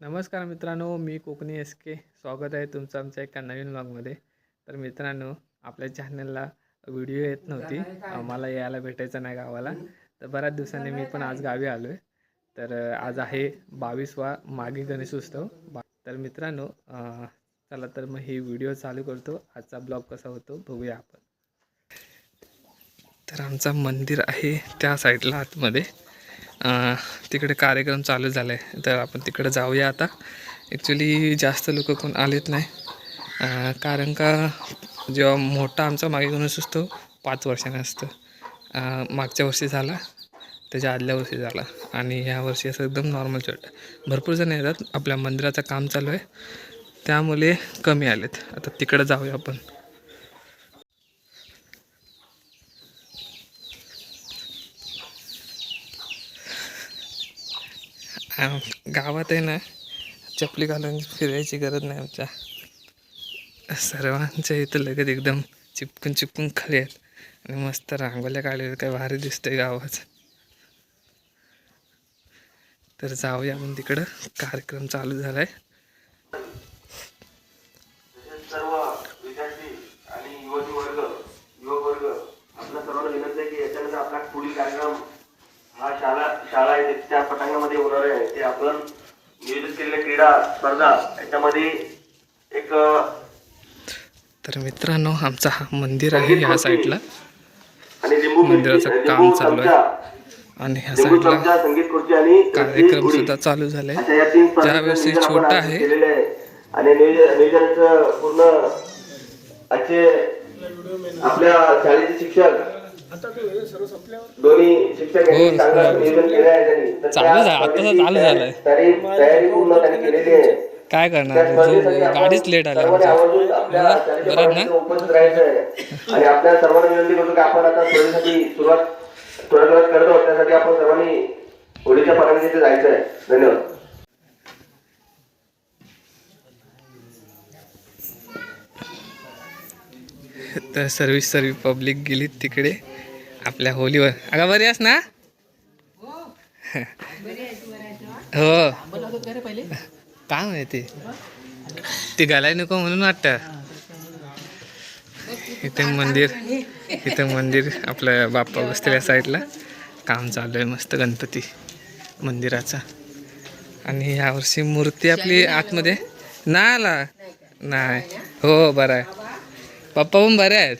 नमस्कार मित्रांनो मी कोकणी एस के स्वागत आहे तुमचं आमच्या एका नवीन ब्लॉगमध्ये तर मित्रांनो आपल्या चॅनलला व्हिडिओ येत नव्हती. मला यायला भेटायचं नाही गावाला. तर बऱ्याच दिवसांनी मी पण आज गावी आलो आहे तर आज आहे बावीसवा मागे गणेश उत्सव. तर मित्रांनो चला तर मग ही व्हिडिओ चालू करतो. आजचा ब्लॉग कसा होतो बघूया आपण. तर आमचा मंदिर आहे त्या साईडला आतमध्ये. तिकडे कार्यक्रम चालू झाला आहे तर आपण तिकडे जाऊया आता. ॲक्च्युली जास्त लोक कोण आलेत नाही. कारण का जेव्हा मोठा आमचा मागे गणेश असतो पाच वर्षाने असतं. मागच्या वर्षी झाला त्याच्या आदल्या वर्षी झाला. आणि ह्या वर्षी असं एकदम नॉर्मल छोट भरपूर जण येतात. आपल्या मंदिराचं काम चालू आहे. त्यामुळे कमी आलेत. आता तिकडं जाऊया आपण. आ- गावात आहे ना चपली घालून फिरायची गरज नाही आमच्या. सर्वांच्या इथं लगेच एकदम चिपकून चिपकून खाली आहेत. आणि मस्त रांगोल्या काढलेल्या काय भारी दिसतंय गावात तर जाऊया आपण तिकडं. कार्यक्रम चालू झालाय. सर्वांना विनंती आहे की याच्यानंतर आपला पुढील कार्यक्रम हा शाळा शाळा आहे त्या पटांगणामध्ये होणार आहे. ते आपण नियोजित केलेल्या क्रीडा स्पर्धा याच्यामध्ये एक तर मित्रांनो आमचा हा मंदिर आहे ह्या साईडला. आणि लिंबू मंदिराचं काम चालू आहे. आणि ह्या साईडला कार्यक्रम. सुद्धा चालू झालाय. अशा या तीन स्पर्धांचं ज्यावेळेस नियोजन आपण छोटा आहे. आणि पूर्ण आजचे आपल्या शाळेचे शिक्षक दोन्ही हो, चांगलं हो. नियोजन केलं आहे त्यांनी तर चालू त्या झालं, आत्ताच स्पर्धेची चालू झालंय. तयारी तयारी पूर्ण त्यांनी केलेली आहे काय करणार जो गाडीच लेट आली सर्वांनी आमची. आवर्जून आपल्या हा? शाळेच्या बरं ना? पाठीशी उपस्थित राहायचं आहे आणि आपल्या सर्वांना विनंती करतो की आपण आता स्पर्धेसाठी सुरुवात थोड्या वेळात करत त्यासाठी आपण सर्वांनी होळीच्या तिथे जायचं आहे धन्यवाद तर सर्विस सर्वी पब्लिक गेली तिकडे आपल्या होलीवर. अगं बरी आहेस ना? हो. काय माहिती? ती घालाय नको म्हणून वाटतं. इथे मंदिर इथे मंदिर आपल्या बाप्पा बसलेल्या साईडला. काम चालू आहे मस्त गणपती मंदिराचा. आणि यावर्षी मूर्ती आपली आतमध्ये. ना आला. नाही. हो बरं आहे. पप्पा पण बरे आहेत.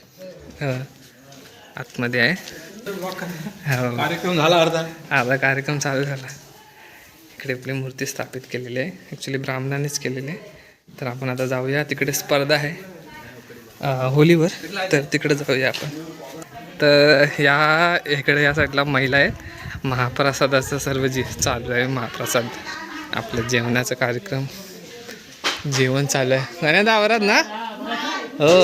हो. आतमध्ये आहे. हो. कार्यक्रम झाला अर्धा. आता कार्यक्रम चालू झाला. इकडे आपली मूर्ती स्थापित केलेली आहे. ॲक्च्युली ब्राह्मणानेच केलेली आहे. तर आपण आता जाऊया. तिकडे स्पर्धा आहे. होलीवर. तर तिकडे जाऊया आपण. तर या इकडे या साईडला महिला आहेत. महाप्रसादाचं सर्व जे चालू आहे महाप्रसाद. आपलं जेवणाचा कार्यक्रम. जेवण चालू आहे. गण्यात आवरात ना? हो.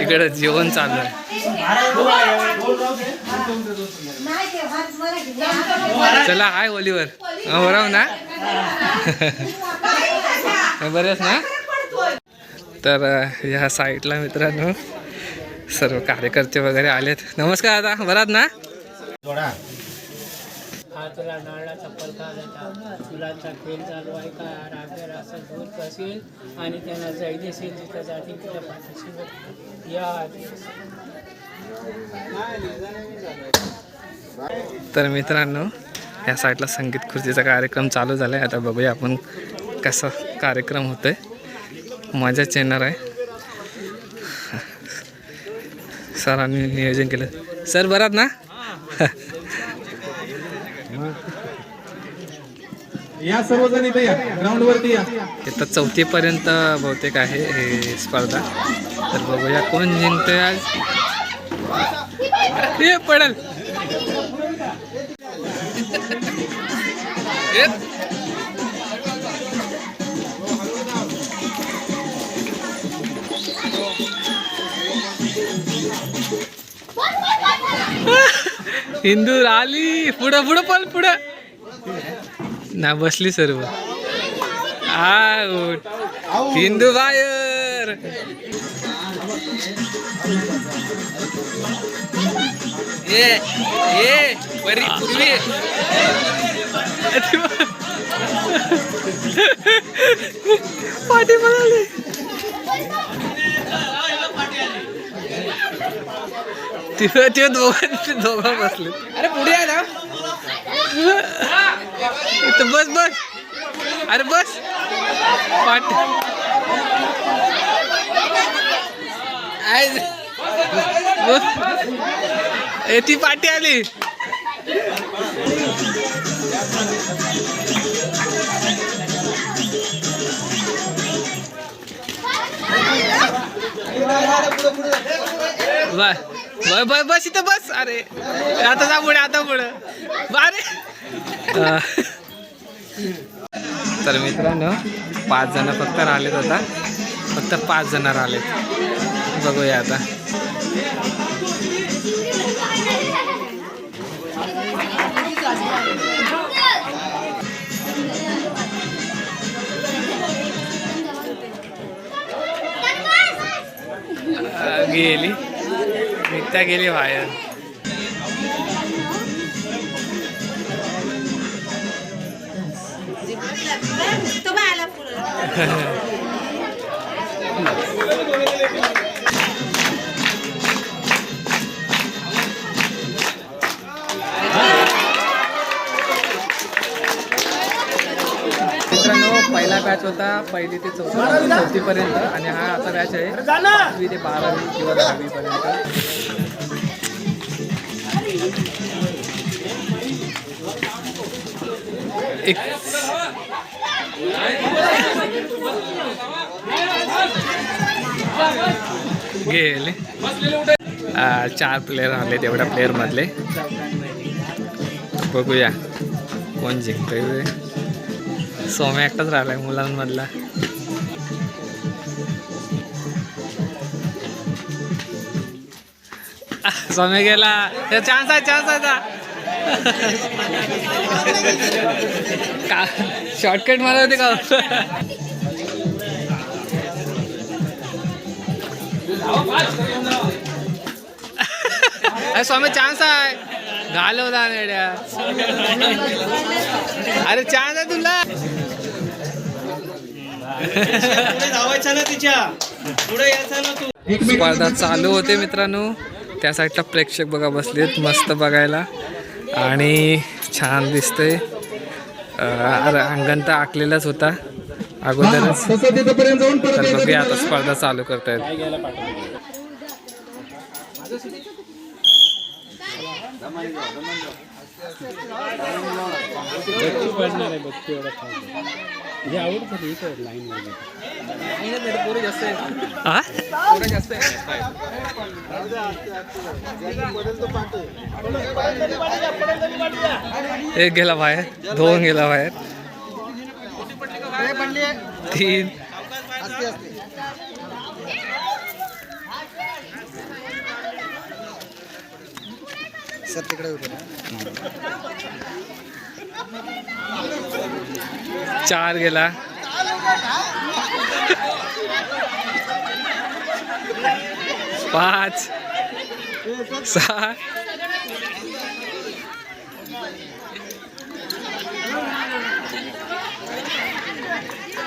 इकडे. जेवण चालू आहे. चला आहे ओलीवर बरं ना? बरेच ना? तर ह्या साईडला मित्रांनो सर्व कार्यकर्ते वगैरे आलेत. नमस्कार दादा बरात ना? हातला नाळा चप्पल घालायचा फुलांचा खेळ चालू आहे का? रागेर असं दूर असेल आणि त्यांना जैदेशील जिथं जातील तिथं पाठीशी. या तर मित्रांनो या साईडला संगीत खुर्चीचा कार्यक्रम चालू झाला आहे आता बघूया आपण कसा कार्यक्रम होतोय. मजाच येणार आहे. सरांनी नियोजन केलं. सर बरात ना? या सर्वजण इथे या. ग्राउंड वरती या. इथं चौथीपर्यंत बहुतेक आहे हे स्पर्धा. तर बघूया कोण जिंकतोय आज. हे पडल. हिंदू आली. पुढं पुढं पळ पुढं. ना बसली सर्व. आऊट. हिंदू बायर ये ये बरी पूर्वी. पाठी म्हणाली तिथं ते दोघं दोघं बसले अरे पुढे आहे ना इथं बस बस. अरे बस. पाठ आहे. बस. ए ती पाठी आली. बस. बस इथं बस. अरे आता जा पुढे आता पुढे. बा तर मित्रांनो पाच जण फक्त राहिलेत आता. फक्त पाच जण राहिलेत. बघूया आता. गेली. नित्या गेली बाहेर. पहिला बॅच होता पहिली ते चौथी चौथी पर्यंत आणि हा आता बॅच आहे पाचवी ते बारावी किंवा दहावी पर्यंत. एक गेले. चार प्लेयर आले तेवढ्या प्लेयर मधले. बघूया कोण जिंकतोय सोम्या एकटाच राहिलाय मुलांमधला. सोम्या गेला. चान्स आहे चान्स आहे का? शॉर्टकट मला होते का? अरे स्वामी चान्स आहे. घालवला नेड्या अरे चान्स आहे तुला. स्पर्धा चालू होते मित्रांनो. त्या साईडला प्रेक्षक बघा बसलेत मस्त बघायला. आणि छान दिसतंय. अंगण तर आखलेलाच होता. अगोदरच. तर बघूया आता. स्पर्धा चालू करतायत. पडणार आहे बघ तेवढा हे आवडतं इथं लाईन हा? एक गेला बाहेर दोन गेला बाहेर तीन। चार गेला. पाच. सहा.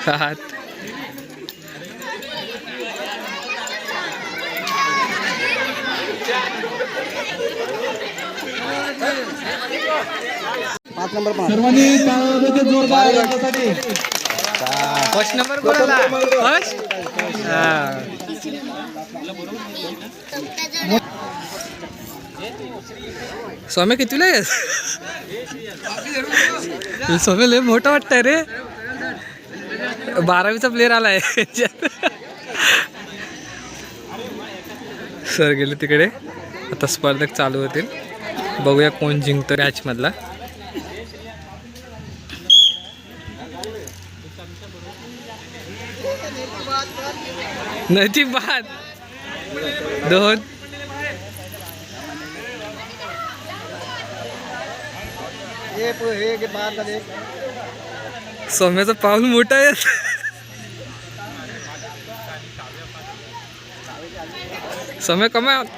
सात. सर्वांनी टाळ्या जोरदार याच्यासाठी फर्स्ट नंबर कोणाला? फर्स्ट? स्वामी कितीला आहेस? स्वामी लय मोठा वाटतंय रे. बारावीचा प्लेअर आलाय. सर गेले तिकडे. आता स्पर्धक चालू होतील. बघूया कोण जिंकतो मॅच बाद दोन. सौम्याचं पाऊल मोठं आहे. सौम्य कमा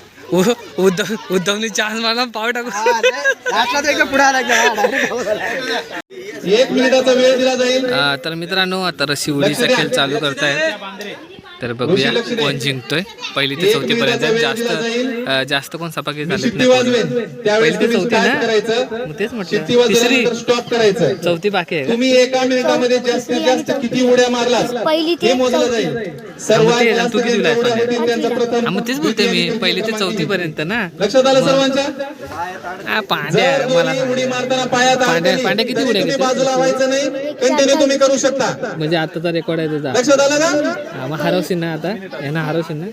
उद्धव उद्धवनी चान्स मारला पाव टाकू लास्टला तर एकदम पुढे आला एक मिनिटाचा वेळ दिला जाईल. अ, तर मित्रांनो आता रशी उडीचा खेळ चालू करतायत. तर बघूया कोण जिंकतोय. पहिली ते चौथी पर्यंत जास्त जास्त कोण सपाकी वाजवेल पहिली ते चौथी ना? तेच म्हटलं. तिसरी स्टॉप करायचं. चौथी बाकी आहे? तुम्ही एका मिनिटामध्ये जास्तीत जास्त किती उड्या मारलात पहिली ते मोजलं जाईल. सर्वात मग ते किती उड्या मग तेच बोलतोय मी. पहिली ते चौथी पर्यंत ना? लक्षात आलं सर्वांच्या? पांड्या मला उडी मारताना पायात हात पांड्या- पांड्या किती तरी उड्या? बाजूला व्हायचं नाही. कंटिन्यू तुम्ही करू शकता. म्हणजे आताचा रेकॉर्ड आहे तुझा. लक्षात आलं का? हा, मग हरवशील ना आता. यांना हरवशील ना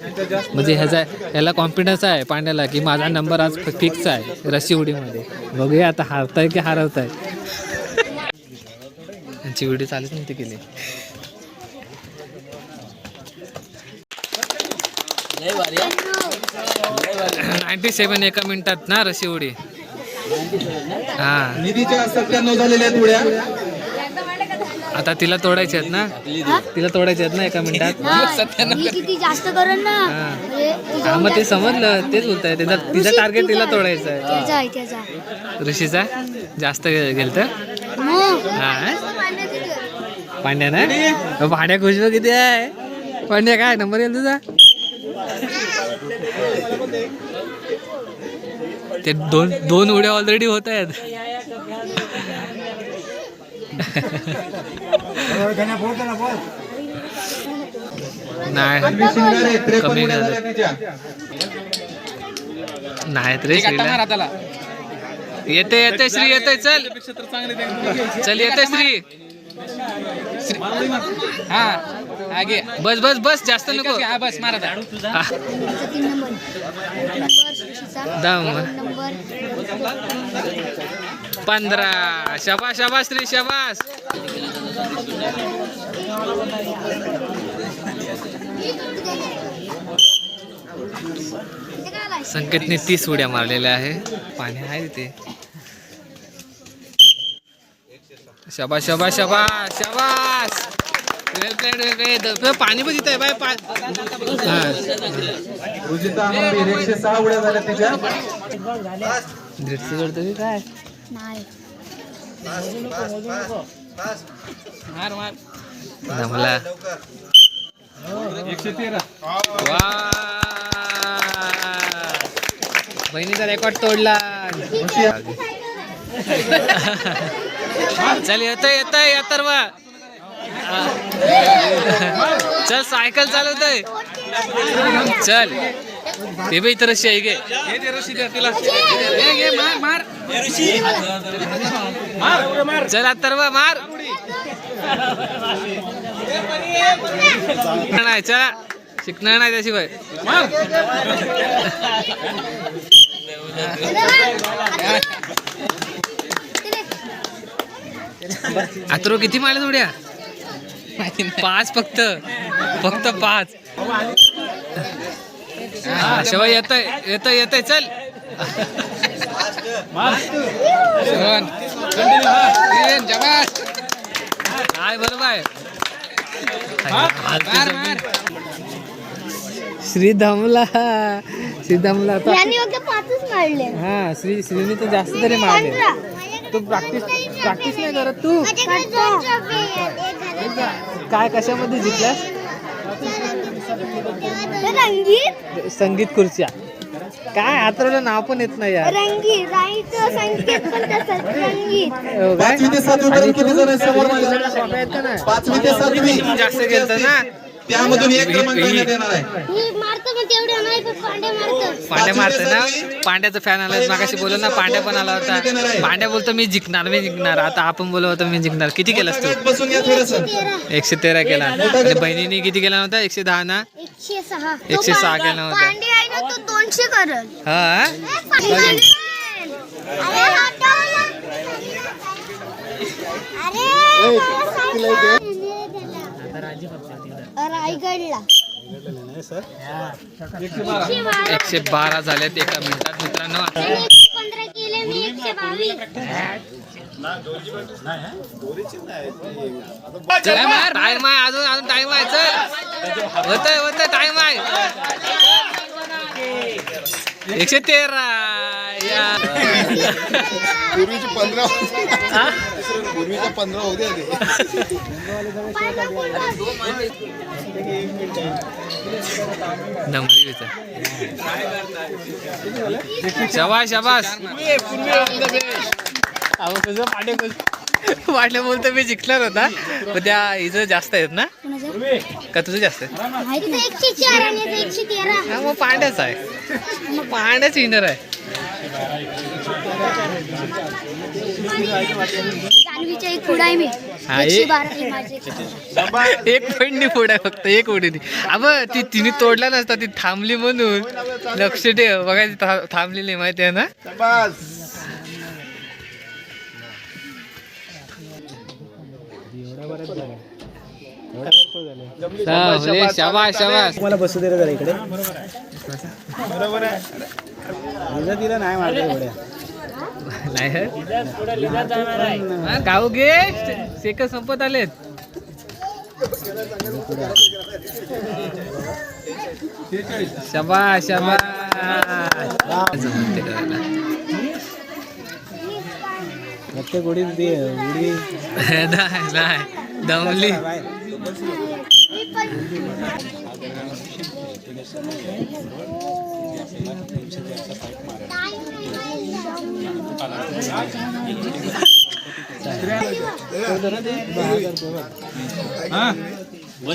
म्हणजे ह्याचा ह्याला कॉन्फिडन्स आहे पांड्याला की माझा नंबर आज फिक्स आहे रशी उडीमध्ये. बघूया आता हारताय की हरवताय. यांची व्हिडिओ चालूच नव्हती केली नाईन्टी सेवन एका मिनिटात ना रशी उडी. हा. निधीच्या सत्त्याण्णव झालेल्या आहेत उड्या. आता तिला तोडायची आहेत ना? तिला तोडायची आहेत ना एका मिनिटात? मी किती जास्त करेन ना? हा. म्हणजे हा मग ते समजलं. तेच बोलताय. त्याचा तिचा टार्गेट तिला तोडायचं आहे. त्याचा आहे त्याचा ऋषीचा? जास्त गेल तर? हा. पांड्या ना? पांड्या खुशबू किती आहे? पांड्या काय नंबर येईल तुझा? ते दोन दोन उड्या ऑलरेडी होत आहेत. नाही. कमी नाहीत रे श्रीला येते येते श्री येते चल. चल येते श्री. श्री- हा आगे. बस बस बस जास्त नको. हा बस मारा नंबर. पंधरा. शबास शबास श्री शबास. ते? संकेतने तीस उड्या मारलेल्या आहे. पाणी आहे तिथे. शबास शबास शबास शबास. पाणी पण तिथं बाय पा हा. रुजिता आंबे एकशे सहा उड्या झाल्या तिच्या. दीडशे करतो की काय नाही मार मार. जमला. वा. बहिणीचा रेकॉर्ड तोडला. चल येतोय येतोय अथर्व चल सायकल चालवतोय. चल. ते बी इतर रशी आहे गे मार मार. चल अथर्व मार. नाही चला. शिकणार नाही त्याशिवाय. अथर्व किती मारले उड्या पाच फक्त. फक्त पाच. हा, शिवाय येत येत येत चल. काय बरोबर आहे श्री धामला श्री धामला हा श्री श्रीने तर जास्त तरी मारले. तू प्रॅक्टिस प्रॅक्टिस नाही करत तू. काय कशामध्ये जिंकलास? रंगीत. संगीत खुर्च्या. काय आतरवलं नाव पण येत नाही यार. रंगीत राईचं संकेत पण तसंच रंगीत. हो? पाचवी ते सातवी पर्यंत किती जण आहेत समोर आणि माझ्या? तू सोप्या आहेत का नाही? पाचवी ते सातवी. जास्त गेलतं ना. त्यामधून एक क्रमांक देण्यात येणार आहे. मी मारतो पण तेवढं नाही पण पांडे मारतो. पांड्या मारते ना? पांड्याचा फॅन आला मागाशी बोललो ना पांड्या पण आला होता. पांड्या बोलतो मी जिंकणार मी जिंकणार. आता आपण बोललो होतो मी जिंकणार. किती केलास तू? गट बसून थोडस. एकशे तेरा केला. आणि बहिणीने किती केला नव्हता? एकशे दहा ना? एकशे सहा. एकशे सहा केला होता पांडे आहे ना तो दोनशे करल. हा? अरे हटवलं. अरे रायगडला एकशे बारा झालेत एका मिनिटात. मित्रांनो पंधरा केले मी एकशे बावीस. चल टाइम आहे अजून अजून टाइम आहे चल. होतंय होतंय टाइम आहे. एकशे तेरा. पूर्वीचे पंधरा पूर्वीचे पंधरा होते ते दमलीचा शबाश शबाश वाटलं बोलतो मी जिंकणार होता. पण त्या हिचं जास्त आहेत ना? का तुझं जास्त आहे हा मग पांड्याच आहे. मग पांड्याच विनर आहे. एक हा, एक- पॉईंटनी पुढे आहे फक्त एक उडीनी अब ती तिने तोडला नसता ती थांबली म्हणून. लक्ष ठेव. बघा ती था- थांबलेली माहिती आहे ना? मला बसू दे जरा इकडे बरोबर आहे तिला नाही मारत एवढ्या नाही गाऊ गे सेक संपत आलेत शबाश शबाश जमते करायला. नाही उडी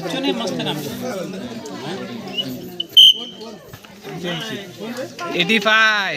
ती उडी नाही नाही दमली. एटी फाय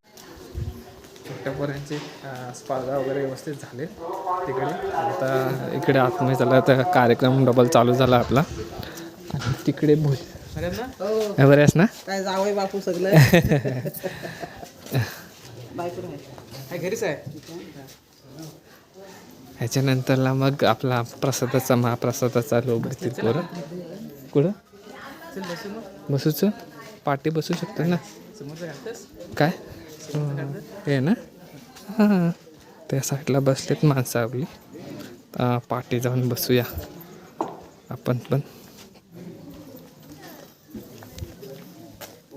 पोरांची अं, स्पर्धा वगैरे व्यवस्थित झाले तिकडे आता इकडे आतमध्ये झाला तर कार्यक्रम डबल चालू झाला आपला. आणि तिकडे भोज हा, बरे आहेस ना? काय जावय बापू सगळं? घरीच आहे? ह्याच्यानंतरला मग आपला प्रसादाचा महाप्रसादाचा लोक पोरं. कुठं? बसूच? पाठी बसू शकतो ना? काय? हं, हे ना? हां त्या साईडला बसलेत माणसं आपली पाठी जाऊन बसूया. आपण पण.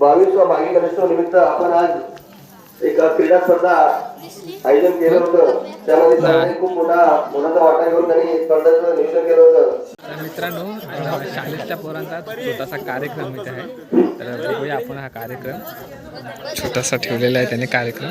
बावीसवा मागे गणेशोत्सव निमित्त आपण आज एक क्रीडा स्पर्धा आयोजन केलं होतं. त्यामध्ये सरांनी खूप मोठा मोलाचा वाटा घेऊन त्यांनी स्पर्धेचं नियोजन केलं होतं. तर मित्रांनो शाळेतल्या पोरांचा छोटासा कार्यक्रम इथे आहे. तर बघूया आपण हा कार्यक्रम. छोटासा ठेवलेला आहे त्याने कार्यक्रम.